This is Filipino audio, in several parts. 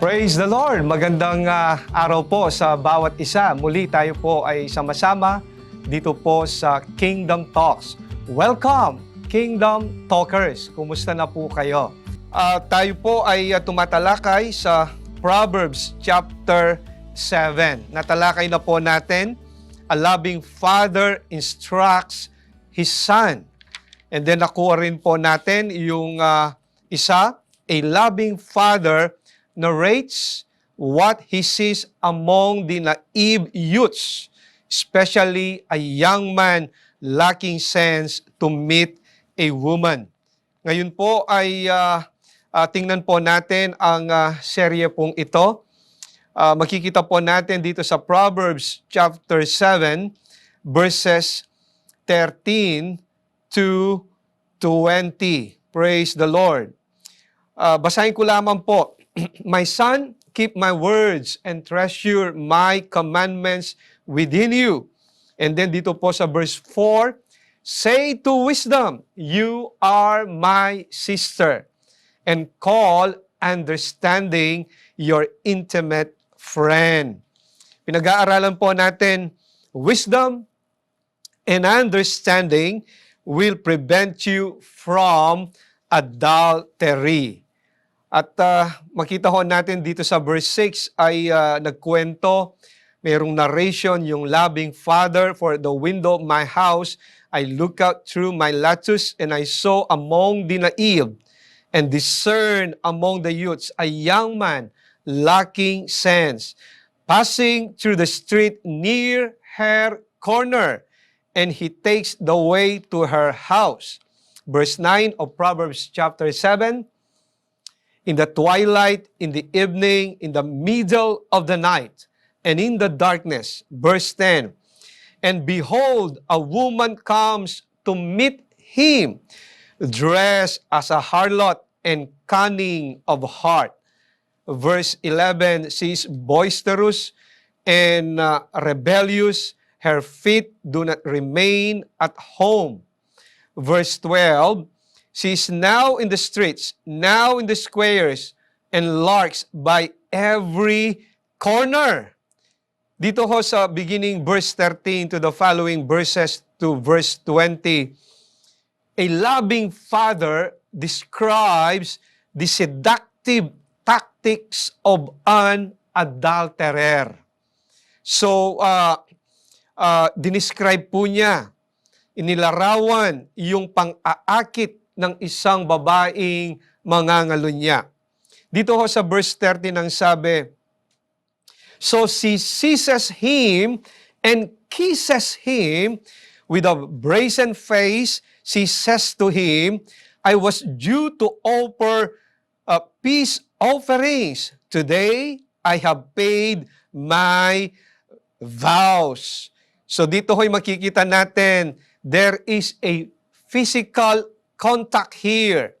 Praise the Lord! Magandang ah, araw po sa bawat isa. Muli tayo po ay sama-sama dito po sa Kingdom Talks. Welcome, Kingdom Talkers! Kumusta na po kayo? Ah, tayo po ay ah, tumatalakay sa Proverbs chapter 7. Natalakay na po natin, a loving father instructs his son. And then nakuha rin po natin yung ah, isa, a loving father narrates what he sees among the naive youths, especially a young man lacking sense to meet a woman. Ngayon po ay ah, ah, tingnan po natin ang ah, serye pong ito. Ah, makikita po natin dito sa Proverbs chapter 7 verses 13 to 20. Praise the Lord. Ah, basahin ko lamang po. My son, keep my words and treasure my commandments within you. And then dito po sa verse 4, Say to wisdom, you are my sister, and call understanding your intimate friend. Pinag-aaralan po natin, wisdom and understanding will prevent you from adultery. At ah, makita ho natin dito sa verse 6 ay ah, nagkwento, mayroong narration yung loving father for the window of my house. I look out through my lattice and I saw among the naive and discern among the youths a young man lacking sense, passing through the street near her corner, and he takes the way to her house. Verse 9 of Proverbs chapter 7, in the twilight, in the evening, in the middle of the night, and in the darkness. Verse 10 And behold, a woman comes to meet him, dressed as a harlot and cunning of heart. Verse 11 She is boisterous and uh, rebellious. Her feet do not remain at home. Verse 12 She is now in the streets, now in the squares, and lurks by every corner. Dito ho sa beginning verse 13 to the following verses to verse 20, a loving father describes the seductive tactics of an adulterer. So, uh, uh, dinescribe po niya, inilarawan yung pang-aakit ng isang babaeng mangangalunya. Dito ho sa verse 30 nang sabi, So she seizes him and kisses him with a brazen face. She says to him, I was due to offer uh, peace offerings. Today, I have paid my vows. So dito ho'y makikita natin, there is a physical contact here.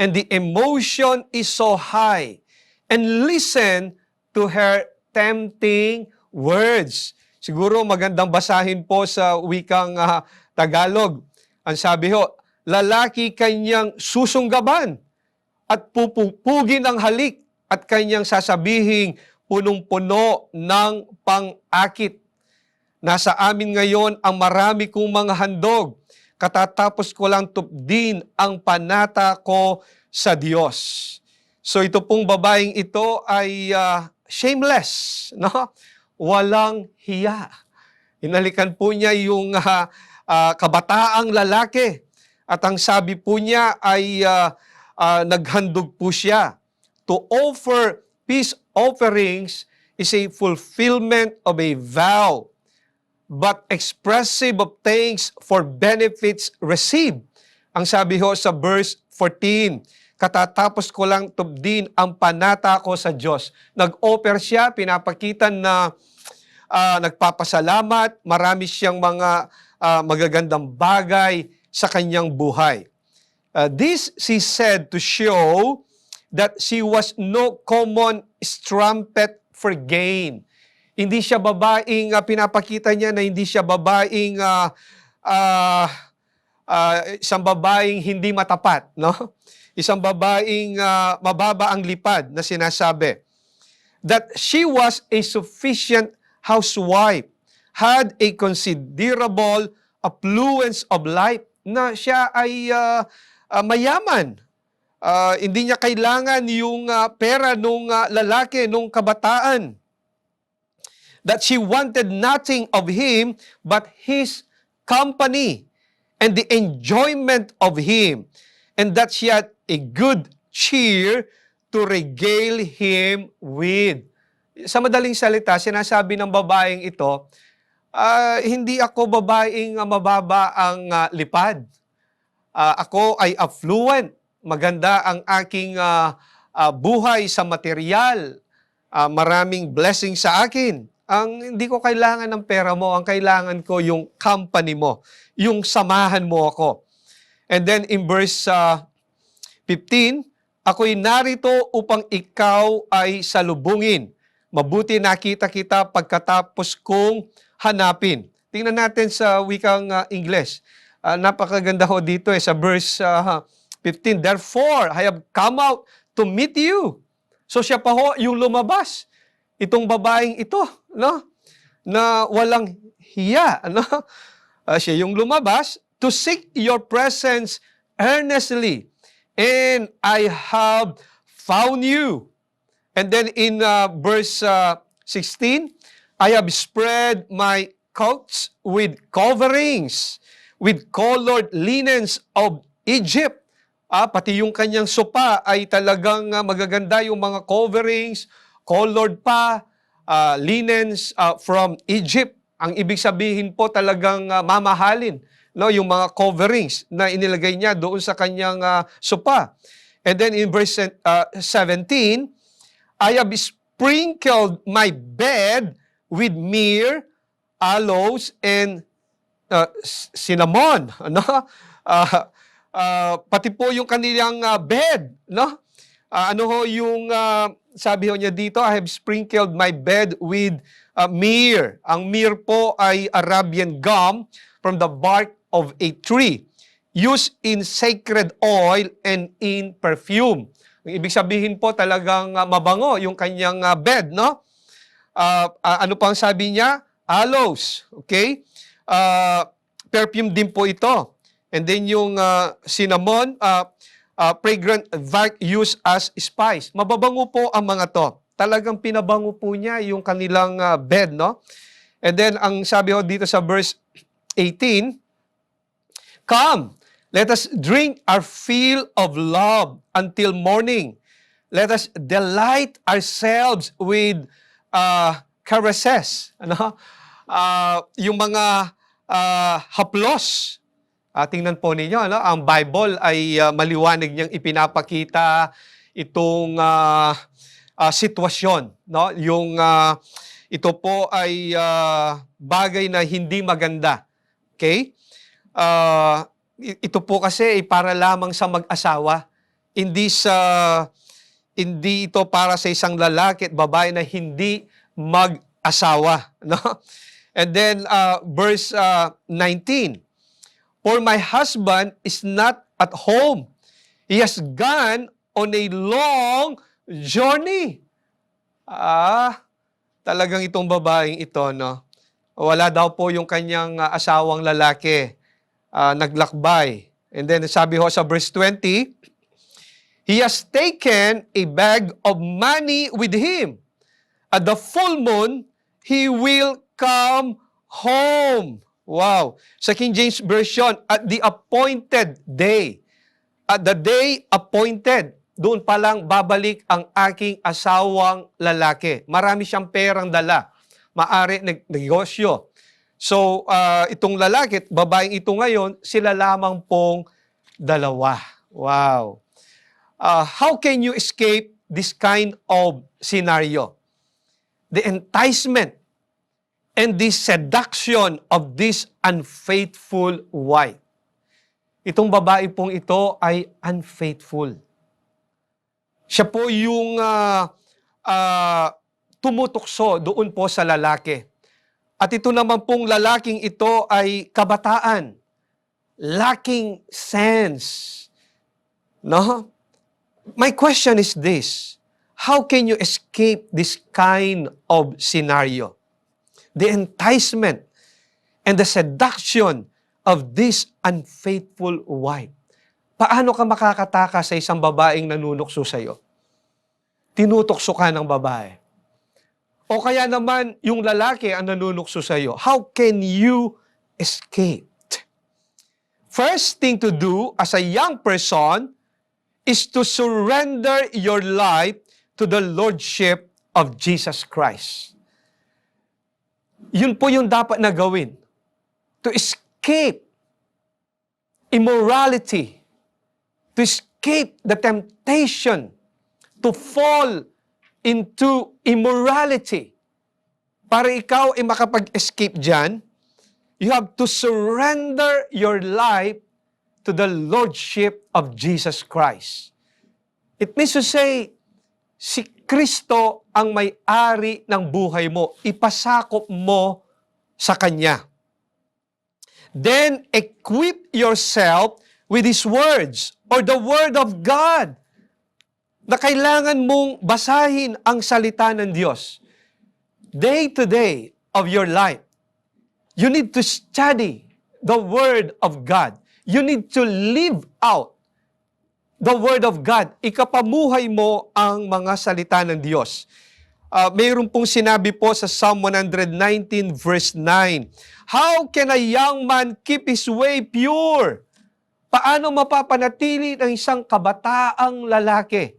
And the emotion is so high. And listen to her tempting words. Siguro magandang basahin po sa wikang ah, Tagalog. Ang sabi ho, lalaki kanyang susunggaban at pupupugin ang halik at kanyang sasabihing punong-puno ng pang-akit. Nasa amin ngayon ang marami kong mga handog. Katatapos ko lang tupdin ang panata ko sa Diyos. So ito pong babaeng ito ay ah, shameless, no? Walang hiya. Inalikan po niya yung ah, ah, kabataang lalaki. At ang sabi po niya ay ah, ah, naghandog po siya. To offer peace offerings is a fulfillment of a vow, but expressive of thanks for benefits received. Ang sabi ho sa verse 14, katatapos ko lang tubdin ang panata ko sa Diyos. Nag-offer siya, pinapakita na ah, nagpapasalamat, marami siyang mga ah, magagandang bagay sa kanyang buhay. Uh, this she said to show that she was no common strumpet for gain. Hindi siya babaeng ah, pinapakita niya na hindi siya babaeng ah, ah, ah, isang babaeng hindi matapat, no? Isang babaeng ah, mababa ang lipad na sinasabi. that she was a sufficient housewife, had a considerable affluence of life, na siya ay ah, ah, mayaman. Ah, hindi niya kailangan yung ah, pera nung ah, lalaki, nung kabataan. That she wanted nothing of him but his company and the enjoyment of him. And that she had a good cheer to regale him with. Sa madaling salita, sinasabi ng babaeng ito, ah, hindi ako babaeng mababa ang ah, lipad. Ah, ako ay affluent. Maganda ang aking ah, ah, buhay sa material. Ah, maraming blessing sa akin. Ang hindi ko kailangan ng pera mo, ang kailangan ko yung company mo, yung samahan mo ako. And then in verse ah, 15, ako'y narito upang ikaw ay salubungin. Mabuti nakita kita pagkatapos kong hanapin. Tingnan natin sa wikang ah, English. Ah, napakaganda ho dito eh, sa verse ah, 15. Therefore, I have come out to meet you. So siya pa ho yung lumabas. Itong babaeng ito, no? Na walang hiya, ano? Ah, siya yung lumabas to seek your presence earnestly. And I have found you. And then in uh, verse uh, 16, I have spread my coats with coverings, with colored linens of Egypt. Ah, pati yung kanyang sopa ay talagang ah, magaganda yung mga coverings, colored pa, ah, linens ah, from Egypt. Ang ibig sabihin po talagang ah, mamahalin no yung mga coverings na inilagay niya doon sa kanyang ah, sopa. And then in verse ah, 17, I have sprinkled my bed with myrrh, aloes, and uh, cinnamon. Ano? Ah, ah, pati po yung kanilang ah, bed. No? Ah, ano ho yung ah, sabi ho niya dito, I have sprinkled my bed with ah, myrrh. Ang myrrh po ay Arabian gum from the bark of a tree used in sacred oil and in perfume. Ang ibig sabihin po talagang ah, mabango yung kanyang ah, bed, no? Ah, ah, ano pang sabi niya? Aloes, okay? Ah, perfume din po ito. And then yung ah, cinnamon, ah, ah, fragrant bark used as spice. Mababango po ang mga to. Talagang pinabango po niya yung kanilang ah, bed, no? And then ang sabi ho dito sa verse 18, Come, let us drink our fill of love until morning. Let us delight ourselves with uh, caresses. Ano? Ah, yung mga ah, haplos. Ah, tingnan po ninyo, ano? ang Bible ay ah, maliwanag niyang ipinapakita itong ah, ah, sitwasyon. No? Yung ah, ito po ay ah, bagay na hindi maganda. Okay? I- ito po kasi ay para lamang sa mag-asawa. Hindi sa hindi ito para sa isang lalaki at babae na hindi mag-asawa, no? And then uh, verse uh, 19. For my husband is not at home. He has gone on a long journey. Ah, talagang itong babaeng ito, no? Wala daw po yung kanyang uh, asawang lalaki ah, naglakbay. And then sabi ho sa verse 20, He has taken a bag of money with him. At the full moon, he will come home. Wow. Sa King James Version, at the appointed day. At the day appointed, doon pa lang babalik ang aking asawang lalaki. Marami siyang perang dala. Maari negosyo. So, ah, itong lalaki babaeng ito ngayon, sila lamang pong dalawa. Wow. Ah, how can you escape this kind of scenario? The enticement and the seduction of this unfaithful wife. Itong babae pong ito ay unfaithful. Siya po yung ah, ah, tumutukso doon po sa lalaki. At ito naman pong lalaking ito ay kabataan. Lacking sense. No? My question is this. how can you escape this kind of scenario? The enticement and the seduction of this unfaithful wife. Paano ka makakataka sa isang babaeng nanunukso sa iyo? Tinutokso ka ng babae. O kaya naman yung lalaki ang nanunukso sa iyo. How can you escape? First thing to do as a young person is to surrender your life to the Lordship of Jesus Christ. Yun po yung dapat na gawin. To escape immorality. To escape the temptation to fall into immorality. Para ikaw ay makapag-escape dyan, you have to surrender your life to the Lordship of Jesus Christ. It means to say, si Kristo ang may-ari ng buhay mo. Ipasakop mo sa Kanya. Then equip yourself with His words or the Word of God na kailangan mong basahin ang salita ng Diyos. Day to day of your life, you need to study the Word of God. You need to live out the Word of God. Ikapamuhay mo ang mga salita ng Diyos. Uh, mayroon pong sinabi po sa Psalm 119 verse 9, How can a young man keep his way pure? Paano mapapanatili ng isang kabataang lalaki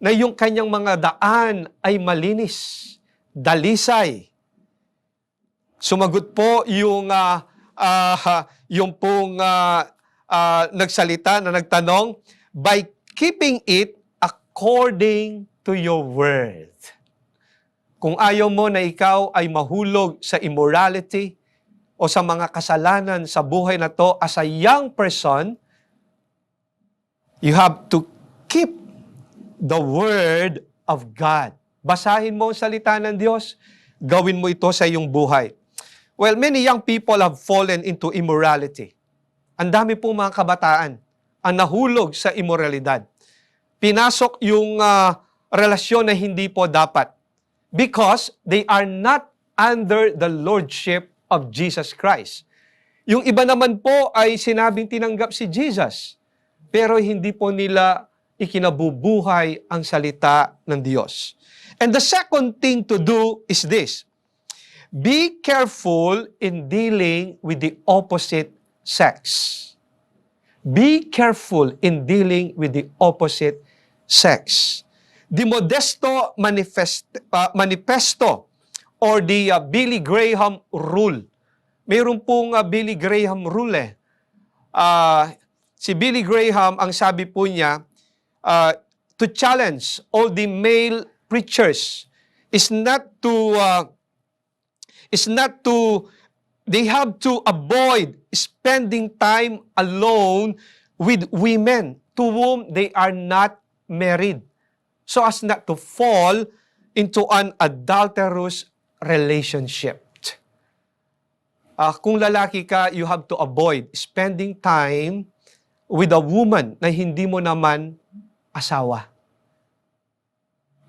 na yung kanyang mga daan ay malinis, dalisay? Sumagot po yung uh, uh, yung pong uh, uh, nagsalita na nagtanong, by keeping it according to your word. Kung ayaw mo na ikaw ay mahulog sa immorality o sa mga kasalanan sa buhay na to as a young person, you have to keep the word of God. Basahin mo ang salita ng Diyos, gawin mo ito sa iyong buhay. Well, many young people have fallen into immorality. Ang dami pong mga kabataan ang nahulog sa immoralidad. Pinasok yung uh, relasyon na hindi po dapat because they are not under the lordship of Jesus Christ. Yung iba naman po ay sinabing tinanggap si Jesus, pero hindi po nila ikinabubuhay ang salita ng Diyos. And the second thing to do is this. Be careful in dealing with the opposite sex. Be careful in dealing with the opposite sex. The Modesto Manifest, uh, Manifesto or the uh, Billy Graham Rule. Mayroon pong uh, Billy Graham Rule eh. Uh, si Billy Graham, ang sabi po niya, uh, to challenge all the male preachers is not to uh, is not to they have to avoid spending time alone with women to whom they are not married so as not to fall into an adulterous relationship. Uh, kung lalaki ka, you have to avoid spending time with a woman na hindi mo naman asawa.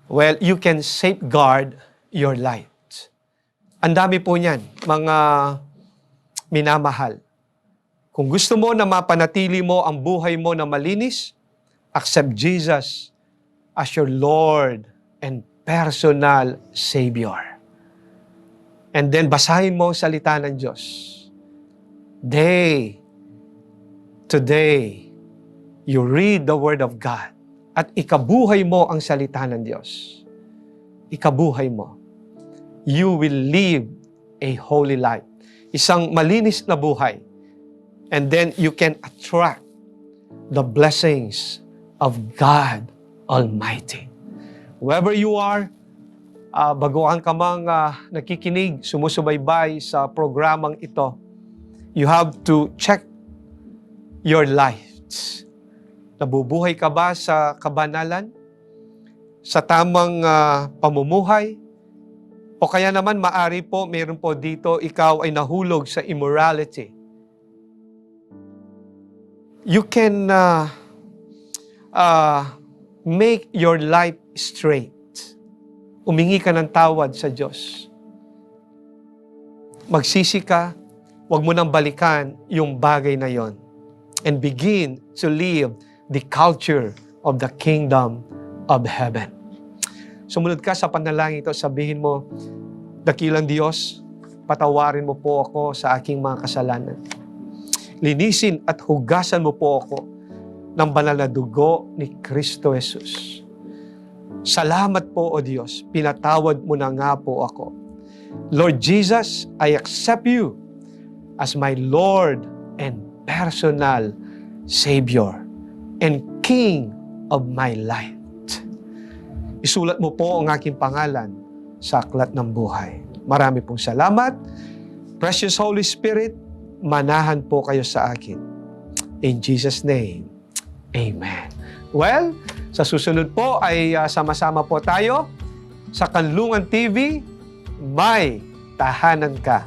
Well, you can safeguard your life. Ang dami po niyan, mga minamahal. Kung gusto mo na mapanatili mo ang buhay mo na malinis, accept Jesus as your Lord and personal Savior. And then basahin mo ang salita ng Diyos. Day to day, you read the Word of God at ikabuhay mo ang salita ng Diyos. Ikabuhay mo. You will live a holy life. Isang malinis na buhay. And then you can attract the blessings of God Almighty. Wherever you are, uh, baguhan ka mang uh, nakikinig, sumusubaybay sa programang ito, you have to check your life. Nabubuhay ka ba sa kabanalan? Sa tamang uh, pamumuhay? O kaya naman maari po, meron po dito, ikaw ay nahulog sa immorality. You can uh, uh, make your life straight. Umingi ka ng tawad sa Diyos. Magsisi ka, huwag mo nang balikan yung bagay na yon. And begin to live the culture of the kingdom of heaven. Sumunod ka sa panalangin ito, sabihin mo, Dakilang Diyos, patawarin mo po ako sa aking mga kasalanan. Linisin at hugasan mo po ako ng banal na dugo ni Kristo Jesus. Salamat po, O Diyos, pinatawad mo na nga po ako. Lord Jesus, I accept you as my Lord and personal Savior and King of my life. Isulat mo po ang aking pangalan sa aklat ng buhay. Marami pong salamat. Precious Holy Spirit, manahan po kayo sa akin. In Jesus' name, Amen. Well, sa susunod po ay ah, sama-sama po tayo sa Kanlungan TV, May Tahanan Ka.